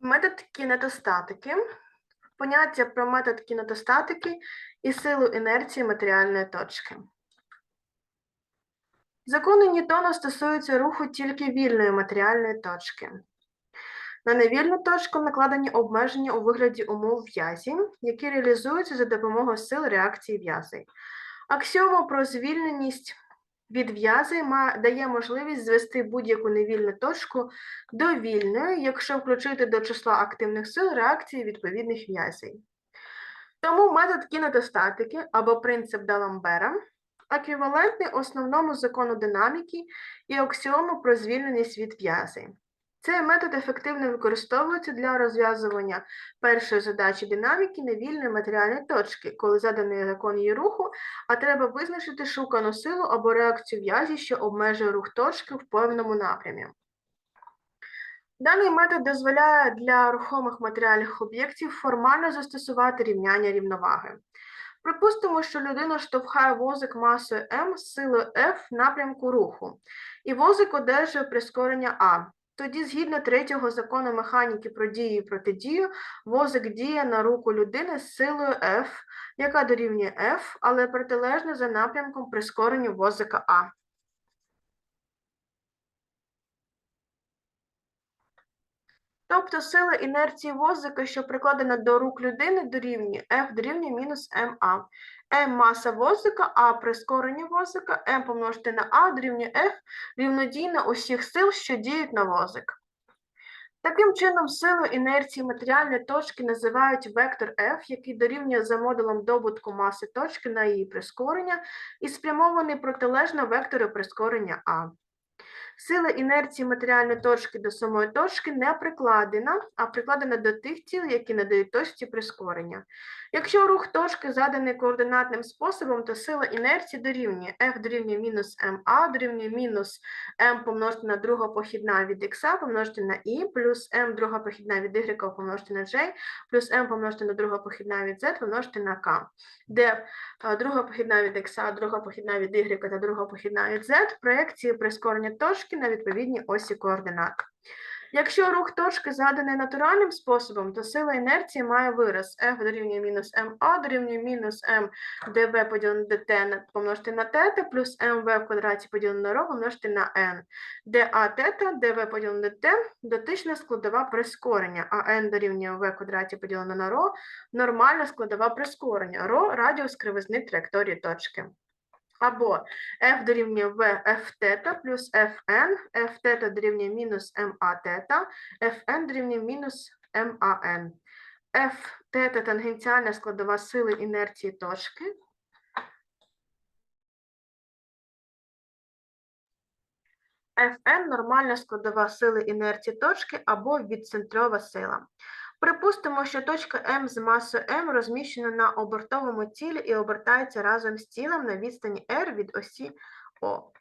Метод кінетостатики. Поняття про метод кінетостатики і силу інерції матеріальної точки. Закони Ньютона стосуються руху тільки вільної матеріальної точки. На невільну точку накладені обмеження у вигляді умов в'язі, які реалізуються за допомогою сил реакції в'язей. Аксіома про звільненість від в'язей дає можливість звести будь-яку невільну точку до вільної, якщо включити до числа активних сил реакції відповідних в'язей. Тому метод кінетостатики або принцип Даламбера еквівалентний основному закону динаміки і аксіому про звільненість від в'язей. Цей метод ефективно використовується для розв'язування першої задачі динаміки невільної матеріальної точки, коли заданий закон її руху, а треба визначити шукану силу або реакцію в'язі, що обмежує рух точки в певному напрямі. Даний метод дозволяє для рухомих матеріальних об'єктів формально застосувати рівняння рівноваги. Припустимо, що людина штовхає возик масою m з силою F в напрямку руху, і возик одержує прискорення А. Тоді, згідно третього закону механіки про дію і протидію, возик діє на руку людини з силою F, яка дорівнює F, але протилежно за напрямком прискоренню возика А. Тобто сила інерції возика, що прикладена до рук людини, дорівнює F дорівнює мінус МА. М маса возика, А прискорення возика, М помножити на А дорівнює F рівнодійна усіх сил, що діють на возик. Таким чином, силу інерції матеріальної точки називають вектор F, який дорівнює за модулем добутку маси точки на її прискорення і спрямований протилежно вектору прискорення А. Сила інерції матеріальної точки до самої точки не прикладена, а прикладена до тих тіл, які надають точці прискорення. Якщо рух точки заданий координатним способом, то сила інерції дорівнює F дорівнює мінус МА, дорівнює мінус М помножити на друга похідна від X помножити на І, плюс М друга похідна від Y помножити на J, плюс М помножити на друга похідна від Z помножити на К, де друга похідна від X, друга похідна від Y та друга похідна від Z проекції прискорення точки на відповідній осі координат. Якщо рух точки заданий натуральним способом, то сила інерції має вираз. F дорівнює мінус МА дорівнює мінус М ДВ поділене на ДТ помножити на тета плюс МВ в квадраті поділене на ро помножити на N, де А тета, ДВ поділене на Т дотична складова прискорення, а N дорівнює В квадраті поділене на ро нормальна складова прискорення, ро радіус кривизни траєкторії точки. Або f дорівнює v f тета плюс fn, f тета дорівнює мінус ma тета, fn дорівнює мінус man. F тета тангенціальна складова сили інерції точки. Fn нормальна складова сили інерції точки або відцентрова сила. Припустимо, що точка М з масою М розміщена на обертовому тілі і обертається разом з тілом на відстані r від осі О.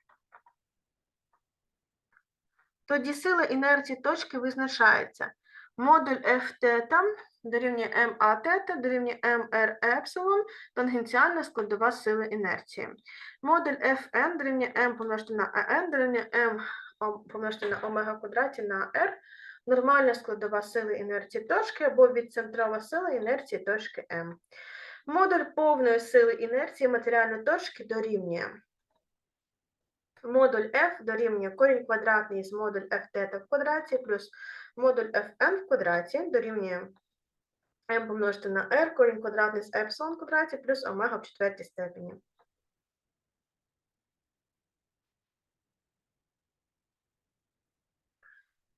Тоді сила інерції точки визначається. Модуль F дорівнює МА тета дорівнює МР епсилон, тангенціальна складова сили інерції. Модуль Fn дорівнює m помножити на АН дорівнює ом- помножити на омега квадраті на r, нормальна складова сили інерції точки або відцентрова сила інерції точки m. Модуль повної сили інерції матеріальної точки дорівнює модуль F дорівнює корінь квадратний з модуль F тета в квадраті плюс модуль Fn в квадраті дорівнює m помножити на r, корінь квадратний з епсилон в квадраті плюс омега в четвертій степені.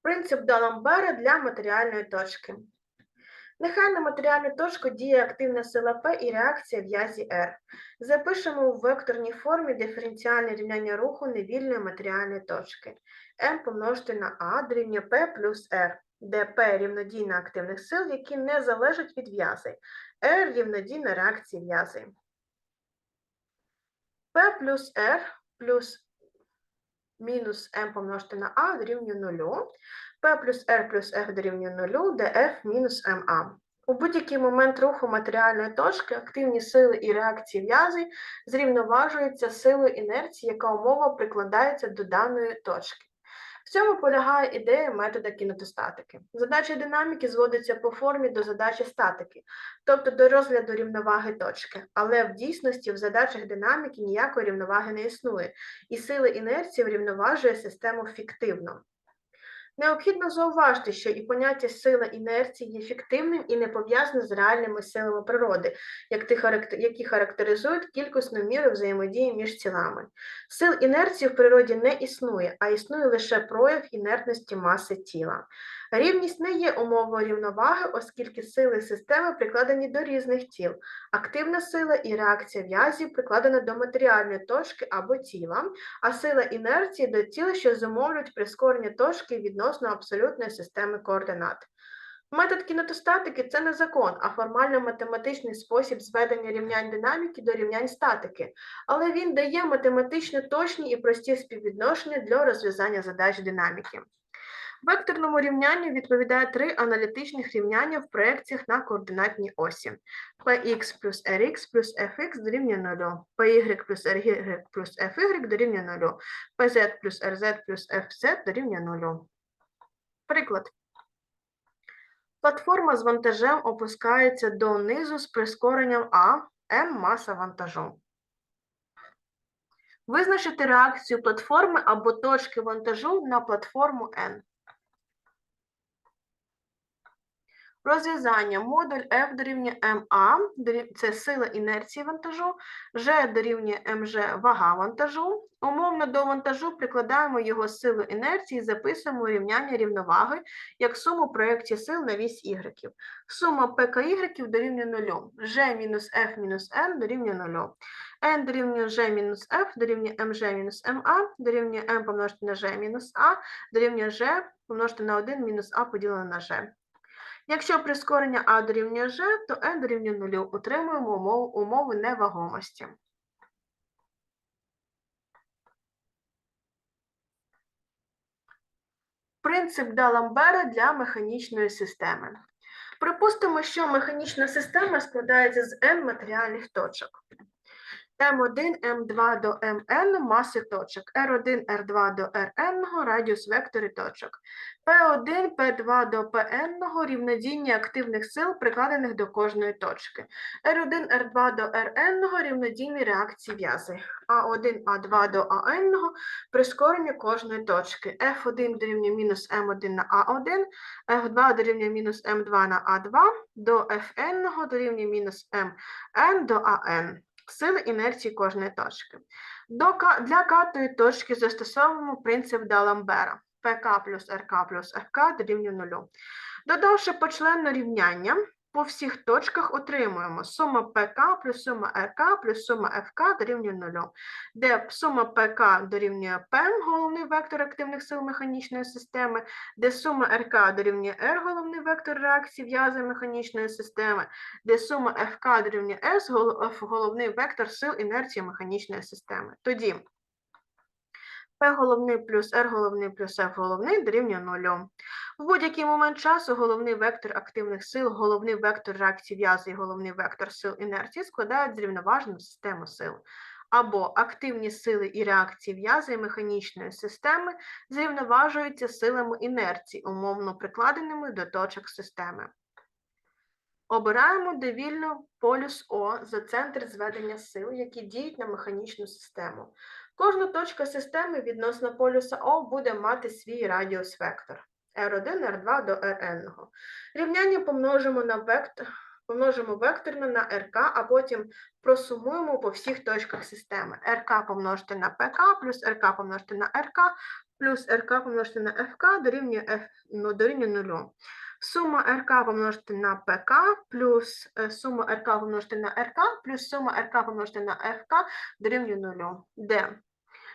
Принцип Даламбера для матеріальної точки. Нехай на матеріальну точку діє активна сила P і реакція в'язі R. Запишемо у векторній формі диференціальне рівняння руху невільної матеріальної точки. M помножити на A дорівнює P плюс R, де P рівнодійна активних сил, які не залежать від в'язей. R рівнодійна реакції в'язей. P плюс R плюс мінус m помножити на a дорівнює 0, p плюс r плюс f дорівнює 0, де f мінус ma. У будь-який момент руху матеріальної точки активні сили і реакції в'язей зрівноважуються силою інерції, яка умова прикладається до даної точки. В цьому полягає ідея метода кінетостатики. Задача динаміки зводиться по формі до задачі статики, тобто до розгляду рівноваги точки. Але в дійсності в задачах динаміки ніякої рівноваги не існує, і сила інерції врівноважує систему фіктивно. Необхідно зауважити, що і поняття сила інерції є фіктивним і не пов'язане з реальними силами природи, які характеризують кількісну міру взаємодії між тілами. Сил інерції в природі не існує, а існує лише прояв інертності маси тіла. Рівність не є умовою рівноваги, оскільки сили системи прикладені до різних тіл. Активна сила і реакція в'язів прикладена до матеріальної точки або тіла, а сила інерції до тіл, що зумовлюють прискорення точки відносно абсолютної системи координат. Метод кінетостатики це не закон, а формально-математичний спосіб зведення рівнянь динаміки до рівнянь статики, але він дає математично точні і прості співвідношення для розв'язання задач динаміки. Векторному рівнянню відповідає три аналітичних рівняння в проекціях на координатній осі. Px плюс Rx плюс Fx дорівнює 0, Py плюс Ry плюс Fy дорівнює 0, Pz плюс Rz плюс Fz дорівнює 0. Приклад. Платформа з вантажем опускається донизу з прискоренням А, m маса вантажу. Визначити реакцію платформи або точки вантажу на платформу N. Розв'язання. Модуль F дорівнює дорів- це сила інерції вантажу, G дорівнює МЖ вага вантажу. Умовно до вантажу прикладаємо його силу інерції і записуємо рівняння рівноваги як суму проєкції сил на вісь Y. Сума ПКY дорівнює 0. G мінус F мінус N дорівнює 0. N дорівнює G мінус F дорівнює MG мінус MA дорівнює M помножити на G мінус A дорівнює G помножити на 1 мінус А поділене на G. Якщо прискорення А дорівнює G, то N дорівнює 0. Утримуємо умову, умови невагомості. Принцип Даламбера для механічної системи. Припустимо, що механічна система складається з n матеріальних точок. М1, М2 до Мн маси точок, R1, R2 до Rn радіус вектори точок. P1, P2 до Pn рівнодіння активних сил, прикладених до кожної точки. R1, R2 до Rn рівнодійні реакції в'язи. А1, А2 до АН прискорення кожної точки. F1 дорівнює мінус М1 на А1, F2 дорівнює мінус М2 на А2, до Fn дорівнює мінус Mn до АН. Сили інерції кожної точки. До, для катої точки застосовуємо принцип Даламбера. ПК плюс РК плюс ФК дорівнює нулю. Додавши почленне рівняння, по всіх точках отримуємо. Сума ПК плюс сума РК плюс сума ФК дорівнює нулю, де сума ПК дорівнює П, головний вектор активних сил механічної системи, де сума РК дорівнює R, головний вектор реакції в'язи механічної системи, де сума ФК дорівнює Ф- головний вектор сил інерції механічної системи. Тоді P головний плюс R головний плюс F головний дорівнює нулю. В будь-який момент часу головний вектор активних сил, головний вектор реакції в'язи і головний вектор сил інерції складають зрівноважену систему сил. Або активні сили і реакції в'язи і механічної системи зрівноважуються силами інерції, умовно прикладеними до точок системи. Обираємо довільно полюс О за центр зведення сил, які діють на механічну систему. Кожна точка системи відносно полюса О буде мати свій радіус вектор R1, R2 до Rn. Рівняння помножимо на вектор, помножимо векторно на РК, а потім просумуємо по всіх точках системи. РК помножити на ПК плюс РК помножити на РК плюс РК помножити на ФК дорівнює, F, ну, дорівнює нулю. Сума РК помножити на ПК плюс е, сума РК помножити на РК плюс сума РК помножити на ФК дорівнює нулю. Де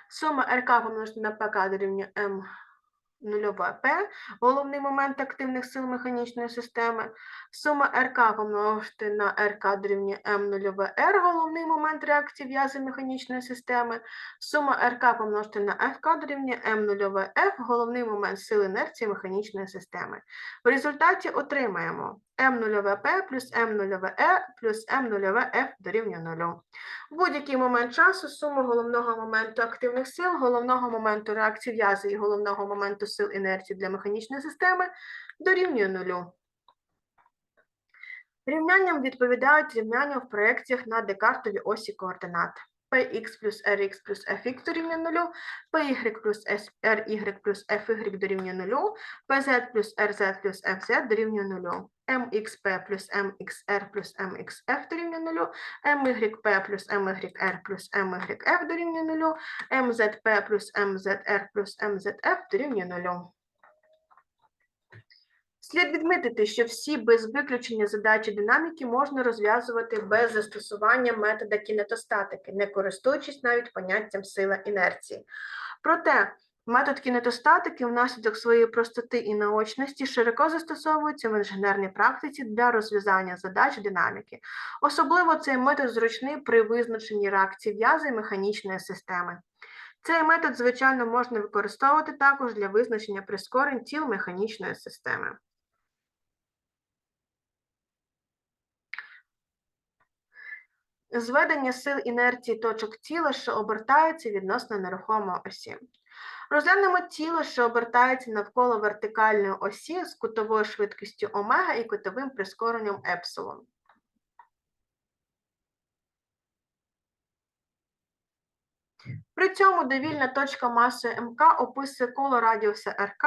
сума РК помножити на ПК дорівнює М нульове P, головний момент активних сил механічної системи, сума РК помножити на РК дорівнює М нульове R, головний момент реакції в'язи механічної системи, сума РК помножити на ФК дорівнює М нульове F, головний момент сил інерції механічної системи. В результаті отримаємо М нульове P плюс М нульове E плюс М нульове F дорівнює нулю. В будь-який момент часу сума головного моменту активних сил, головного моменту реакції в'язи і головного моменту сил інерції для механічної системи дорівнює нулю. Рівнянням відповідають рівняння в проєкціях на декартовій осі координат. Px плюс Rx плюс Fx дорівнює нулю, Py плюс Ry плюс Fy дорівнює нулю, Pz плюс Rz плюс Fz дорівнює нулю, mxp плюс mxr плюс mxf дорівнює нулю, myp плюс myr плюс myf дорівнює нулю, mzp плюс mzr плюс mzf дорівнює нулю. Слід відмітити, що всі без виключення задачі динаміки можна розв'язувати без застосування метода кінетостатики, не користуючись навіть поняттям сила інерції. Проте метод кінетостатики внаслідок своєї простоти і наочності широко застосовується в інженерній практиці для розв'язання задач динаміки. Особливо цей метод зручний при визначенні реакції в'язи механічної системи. Цей метод, звичайно, можна використовувати також для визначення прискорень тіл механічної системи. Зведення сил інерції точок тіла, що обертаються відносно нерухомої осі. Розглянемо тіло, що обертається навколо вертикальної осі з кутовою швидкістю омега і кутовим прискоренням епсилон. При цьому довільна точка маси МК описує коло радіуса РК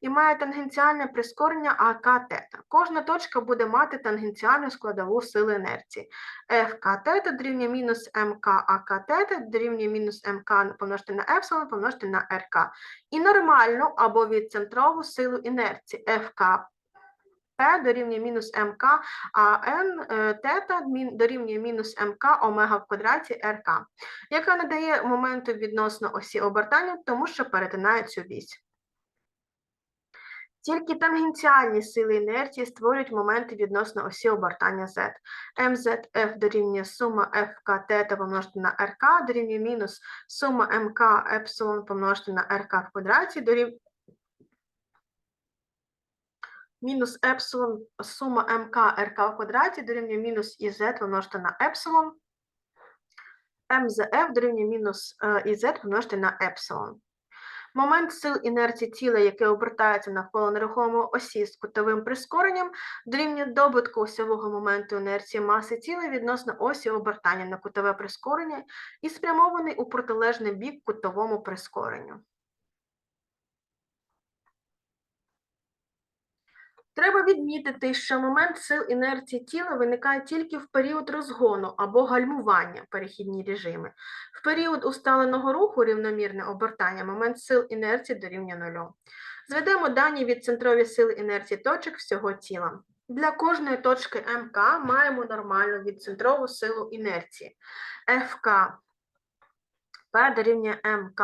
і має тангенціальне прискорення АК тета. Кожна точка буде мати тангенціальну складову сили інерції. ФК тета дорівнює мінус МК АК тета дорівнює мінус МК помножити на епсилон помножити на РК. І нормальну або відцентрову силу інерції ФК P дорівнює мінус МК, а N е, тета дорівнює мінус МК омега в квадраті РК, яка надає моменту відносно осі обертання, тому що перетинає цю вісь. Тільки тангенціальні сили інерції створюють моменти відносно осі обертання Z. МЗФ дорівнює сума ФК тета помножити на РК дорівнює мінус сума МК епсилон помножити на РК в квадраті мінус епсилон сума МК РК в квадраті дорівнює мінус ІЗ помножити на епсилон. МЗФ дорівнює мінус е, ІЗ помножити на епсилон. Момент сил інерції тіла, яке обертається навколо нерухомої осі з кутовим прискоренням, дорівнює добутку осьового моменту інерції маси тіла відносно осі обертання на кутове прискорення і спрямований у протилежний бік кутовому прискоренню. Треба відмітити, що момент сил інерції тіла виникає тільки в період розгону або гальмування перехідні режими. В період усталеного руху рівномірне обертання момент сил інерції дорівнює нулю. Зведемо дані від центрові сили інерції точок всього тіла. Для кожної точки МК маємо нормальну відцентрову силу інерції. ФК P дорівнює МК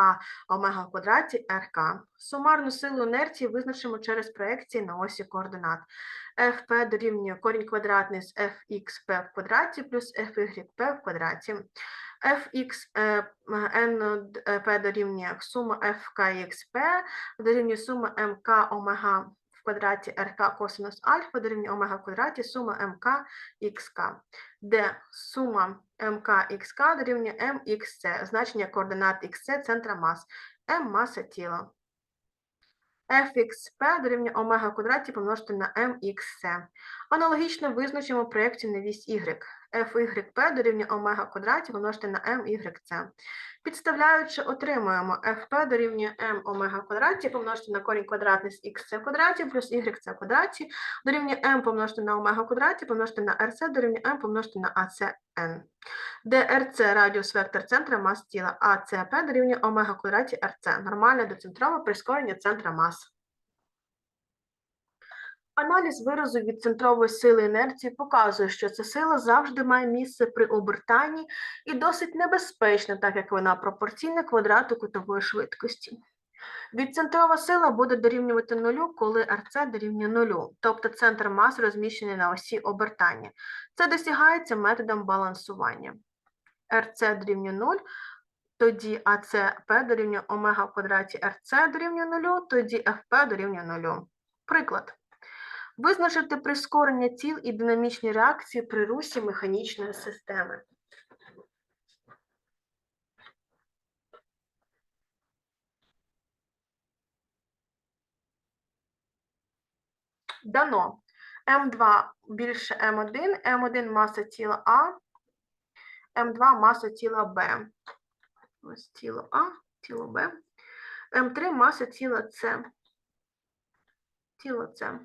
омега в квадраті РК. Сумарну силу інерції визначимо через проекції на осі координат. FP дорівнює корінь квадратний з fxp в квадраті плюс fyp в квадраті. fx е, np дорівнює сума fk дорівнює сума mk омега в квадраті рк косинус альфа дорівнює омега в квадраті сума мк ХК, де сума МК ХК дорівнює МХС, значення координат ХС центра мас, М маса тіла. FXP дорівнює омега в квадраті помножити на MXC. Аналогічно визначимо проєкцію на Y. FYP дорівнює омега квадраті помножити на MYC. Підставляючи, отримуємо FP дорівнює M омега квадраті помножити на корінь квадратний з XC квадраті плюс YC квадраті дорівнює M помножити на омега квадраті помножити на RC дорівнює M помножити на ACN де RC радіус вектор центра мас тіла, а дорівнює омега квадраті RC, нормальне доцентрове прискорення центра мас. Аналіз виразу від центрової сили інерції показує, що ця сила завжди має місце при обертанні і досить небезпечна, так як вона пропорційна квадрату кутової швидкості. Відцентрова сила буде дорівнювати нулю, коли РЦ дорівнює нулю, тобто центр маси розміщений на осі обертання. Це досягається методом балансування. РЦ дорівнює 0, тоді АЦП дорівнює омега в квадраті РЦ дорівнює 0, тоді ФП дорівнює 0. Приклад. Визначити прискорення тіл і динамічні реакції при русі механічної системи. Дано М2 більше М1, М1 маса тіла А, М2 маса тіла Б. Ось тіло А, тіло Б. М3 маса тіла С. Тіло С.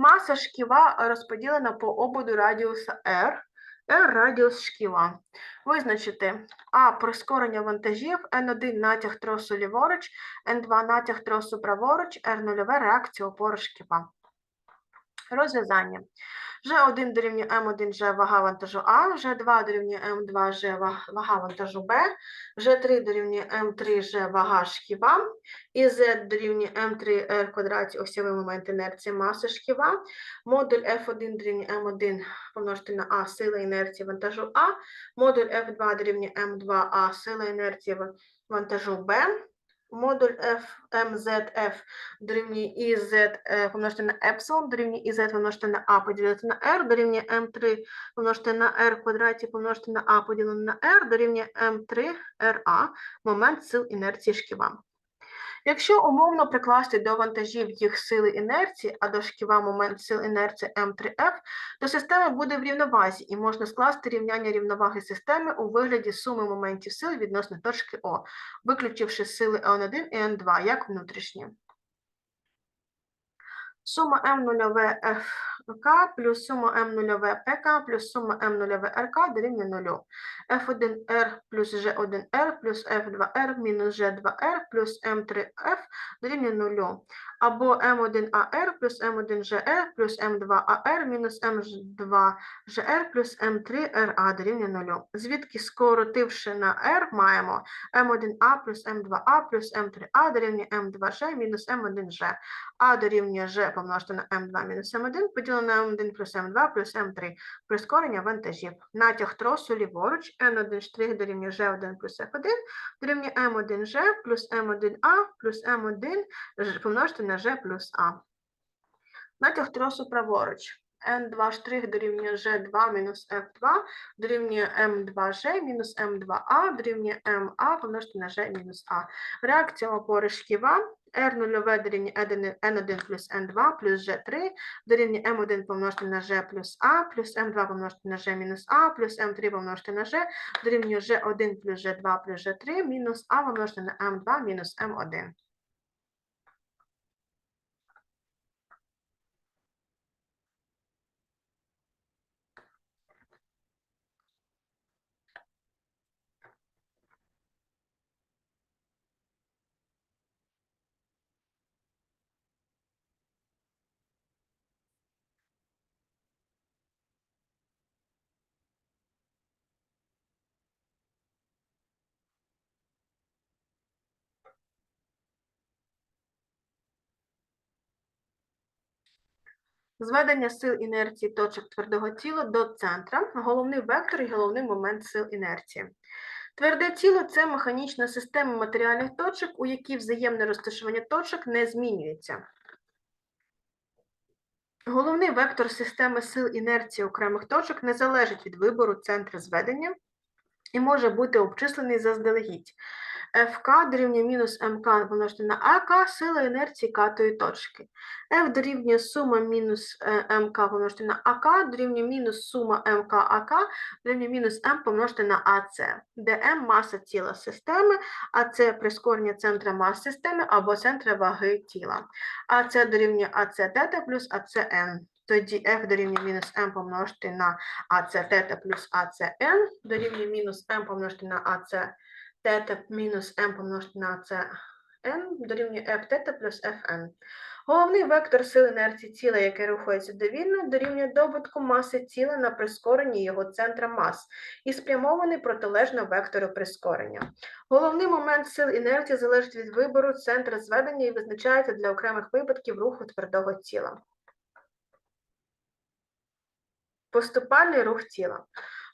Маса шківа розподілена по ободу радіуса R. R радіус шківа. Визначити А прискорення вантажів, N1 натяг тросу ліворуч, N2 натяг тросу праворуч, R0 реакція опору шківа. Розв'язання. G1 дорівнює М1 G вага вантажу А, G2 дорівнює М2 G вага вантажу Б, G3 дорівнює М3 G вага шківа, і Z дорівнює М3 R квадраті осьовий момент інерції маси шківа, модуль F1 дорівнює М1 помножити на А сила інерції вантажу А, модуль F2 дорівнює М2А сила інерції вантажу Б, модуль F, MZF дорівнює IZ е, помножити на епсилон, дорівнює Z помножити на А поділити на R, дорівнює М3 помножити на R квадраті помножити на А поділити на R, дорівнює М3 RA, момент сил інерції шківа. Якщо умовно прикласти до вантажів їх сили інерції, а до шківа момент сил інерції М3F, то система буде в рівновазі і можна скласти рівняння рівноваги системи у вигляді суми моментів сил відносно точки О, виключивши сили N1 і N2 як внутрішні. Сума М0 ФК плюс сума М0 ПК плюс сума М0 РК дорівнює 0. F1R плюс G1R плюс F2R мінус G2R плюс M3F дорівнює 0. Або M1AR плюс M1GR плюс M2AR мінус M2GR плюс M3RA дорівнює 0. Звідки скоротивши на R маємо M1A плюс M2A плюс M3A дорівнює M2G мінус M1G. А дорівнює G помножити на m2 мінус m1, поділено на m1 плюс m2 плюс m3. Прискорення вантажів. Натяг тросу ліворуч, n1 штрих дорівнює g1 плюс f1, дорівнює m1g плюс m1a плюс m1 помножити на g плюс a. Натяг тросу праворуч. N2 дорівнює G2 мінус F2, дорівнює M2G мінус M2A, дорівнює MA помножити на G мінус A. Реакція опори шківа R0 дорівнює N1 плюс N2 плюс G3 дорівнює M1 помножити на G плюс A плюс M2 помножити на G мінус A плюс M3 помножити на G дорівнює G1 плюс G2 плюс G3 мінус A помножити на M2 мінус M1. Зведення сил інерції точок твердого тіла до центра, головний вектор і головний момент сил інерції. Тверде тіло це механічна система матеріальних точок, у якій взаємне розташування точок не змінюється. Головний вектор системи сил інерції окремих точок не залежить від вибору центру зведення і може бути обчислений заздалегідь. ФК дорівнює мінус МК помножити на АК сила інерції катої точки. F дорівнює сума мінус е, МК помножити на АК, дорівнює мінус сума МК АК, дорівнює мінус М помножити на АЦ, де М маса тіла системи, а це прискорення центра мас системи або центра ваги тіла. АЦ дорівнює АЦ тета плюс АЦН. Тоді F дорівнює мінус m помножити на АЦ тета плюс АЦН, дорівнює мінус m помножити на АЦ тета мінус m помножити на це n дорівнює f тета плюс fn. Головний вектор сил інерції тіла, яке рухається довільно, дорівнює добутку маси тіла на прискоренні його центра мас і спрямований протилежно вектору прискорення. Головний момент сил інерції залежить від вибору центра зведення і визначається для окремих випадків руху твердого тіла. Поступальний рух тіла.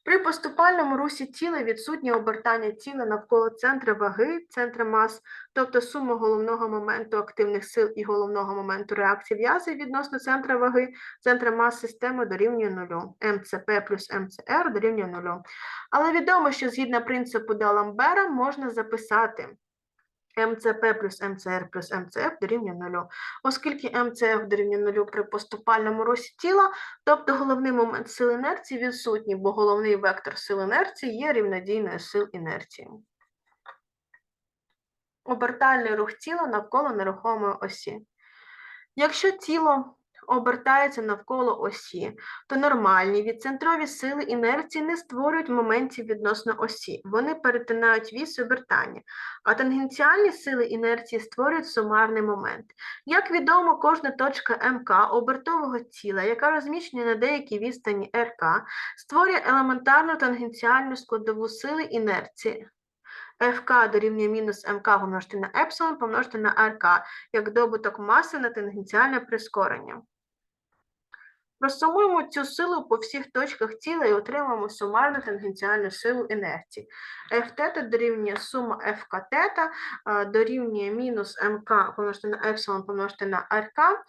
При поступальному русі тіла відсутнє обертання тіла навколо центра ваги, центра мас, тобто сума головного моменту активних сил і головного моменту реакції в'язи відносно центра ваги, центра мас системи дорівнює нулю. МЦП плюс МЦР дорівнює нулю. Але відомо, що згідно принципу Даламбера можна записати МЦП плюс МЦР плюс МЦФ дорівнює нулю. Оскільки МЦФ дорівнює нулю при поступальному русі тіла, тобто головний момент сил інерції відсутній, бо головний вектор сил інерції є рівнодійною сил інерції. Обертальний рух тіла навколо нерухомої осі. Якщо тіло обертається навколо осі, то нормальні відцентрові сили інерції не створюють моментів відносно осі. Вони перетинають вісь обертання, а тангенціальні сили інерції створюють сумарний момент. Як відомо, кожна точка МК обертового тіла, яка розміщена на деякій відстані РК, створює елементарну тангенціальну складову сили інерції. ФК дорівнює мінус МК помножити на епсилон помножити на РК, як добуток маси на тангенціальне прискорення. Просумуємо цю силу по всіх точках тіла і отримаємо сумарну тангенціальну силу інерції. F тета дорівнює сума FK тета, дорівнює мінус МК помножити на епсилон помножити на РК,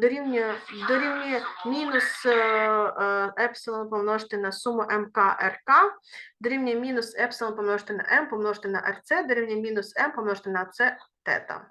дорівнює, дорівнює мінус е, е, епсилон помножити на суму МК РК, дорівнює мінус епсилон помножити на М помножити на РЦ, дорівнює мінус М помножити на С тета.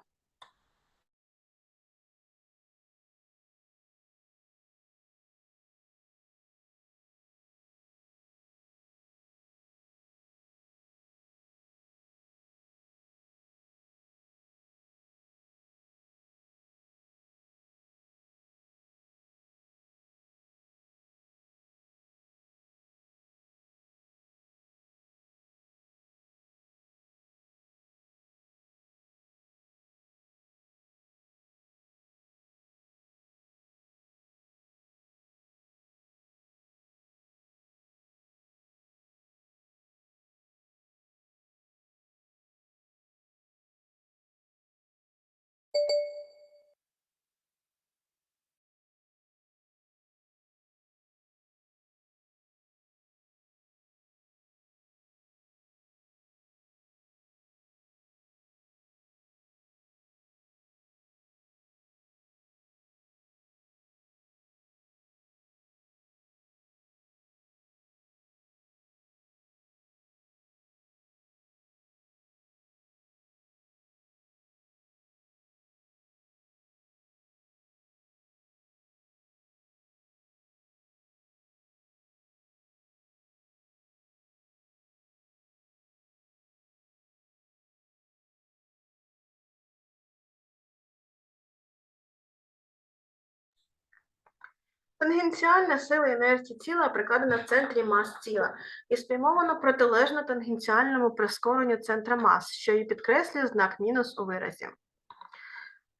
Тангенціальна сила інерції тіла прикладена в центрі мас тіла і спрямована протилежно тангенціальному прискоренню центра мас, що і підкреслює знак мінус у виразі.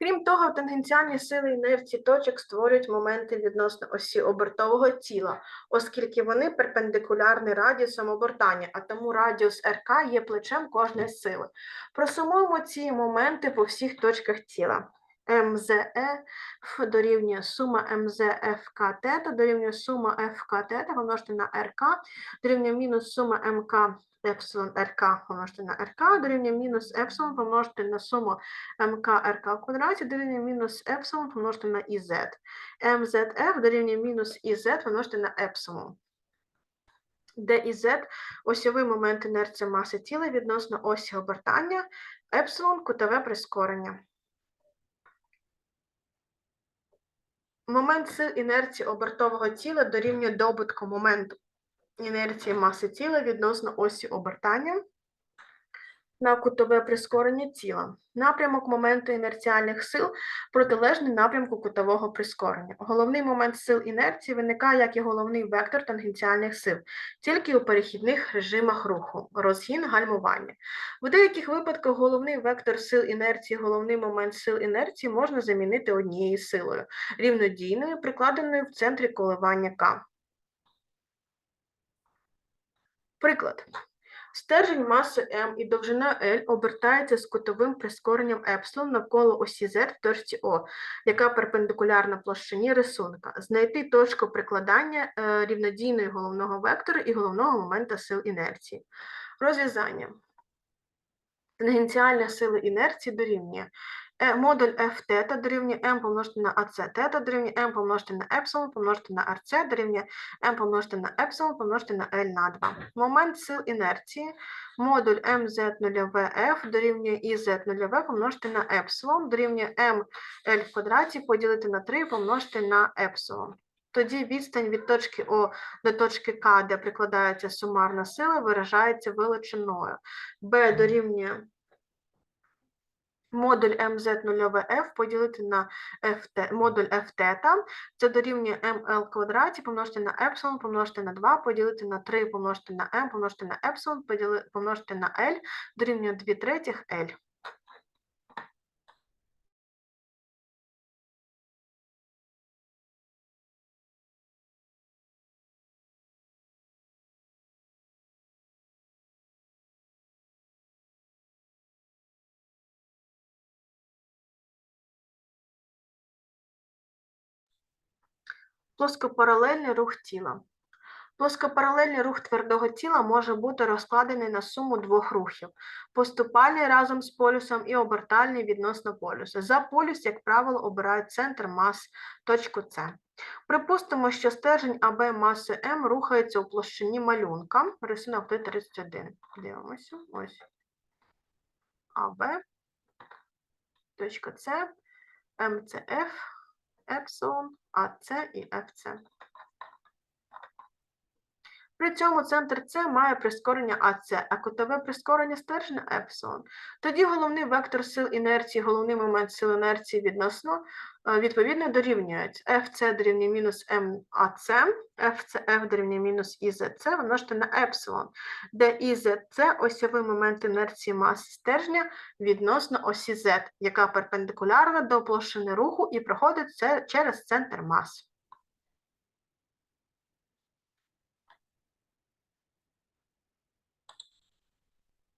Крім того, тангенціальні сили інерції точок створюють моменти відносно осі обертового тіла, оскільки вони перпендикулярні радіусам обертання, а тому радіус РК є плечем кожної сили. Просумуємо ці моменти по всіх точках тіла. МЗЕ дорівнює сума МЗФК тета, дорівнює сума ФК тета помножити на РК, дорівнює мінус сума МК епсилон РК помножити на РК, дорівнює мінус епсилон помножити на суму МК РК в квадраті, дорівнює мінус епсилон помножити на ІЗ. МЗФ дорівнює мінус ІЗ помножити на епсилон. Де ІЗ – осьовий момент інерції маси тіла відносно осі обертання, епсилон – кутове прискорення. Момент сил інерції обертового тіла дорівнює добутку моменту інерції маси тіла відносно осі обертання. На кутове прискорення тіла. Напрямок моменту інерціальних сил протилежний напрямку кутового прискорення. Головний момент сил інерції виникає як і головний вектор тангенціальних сил, тільки у перехідних режимах руху, розгін, гальмування. В деяких випадках головний вектор сил інерції, головний момент сил інерції можна замінити однією силою, рівнодійною, прикладеною в центрі коливання К. Приклад. Стержень маси М і довжина L обертається з кутовим прискоренням епсилон навколо осі Z в точці О, яка перпендикулярна площині рисунка. Знайти точку прикладання е, рівнодійної головного вектора і головного момента сил інерції. Розв'язання. Тангенціальна сила інерції дорівнює модуль F тета дорівнює m помножити на AC тета дорівнює m помножити на епсилон помножити на RC дорівнює m помножити на епсилон помножити на L на 2. Момент сил інерції модуль mz0f дорівнює iz0v помножити на епсилон дорівнює ml в квадраті поділити на 3 помножити на епсилон. Тоді відстань від точки О до точки К, де прикладається сумарна сила, виражається величиною. b дорівнює модуль МЗ0F поділити на ft, модуль f це дорівнює МЛ квадраті помножити на епсилон, помножити на 2, поділити на 3, помножити на m, помножити на епсилон, помножити на L, дорівнює 2 третіх L. Плоскопаралельний рух тіла. Плоскопаралельний рух твердого тіла може бути розкладений на суму двох рухів: поступальний разом з полюсом і обертальний відносно полюса. За полюс, як правило, обирають центр мас, точку С. Припустимо, що стержень АБ маси М рухається у площині малюнка. Рисунок Т31. Дивимося. Ось. АБ, точка С, МЦФ, епсилон, АЦ і ФЦ. При цьому центр С має прискорення АЦ, а кутове прискорення стержня епсилон. Тоді головний вектор сил інерції, головний момент сил інерції відносно відповідно дорівнюють FC дорівнює мінус МАЦ, FCF дорівнює мінус izc множити на епсилон, де izc – осьовий момент інерції маси стержня відносно осі Z, яка перпендикулярна до площини руху і проходить через центр мас.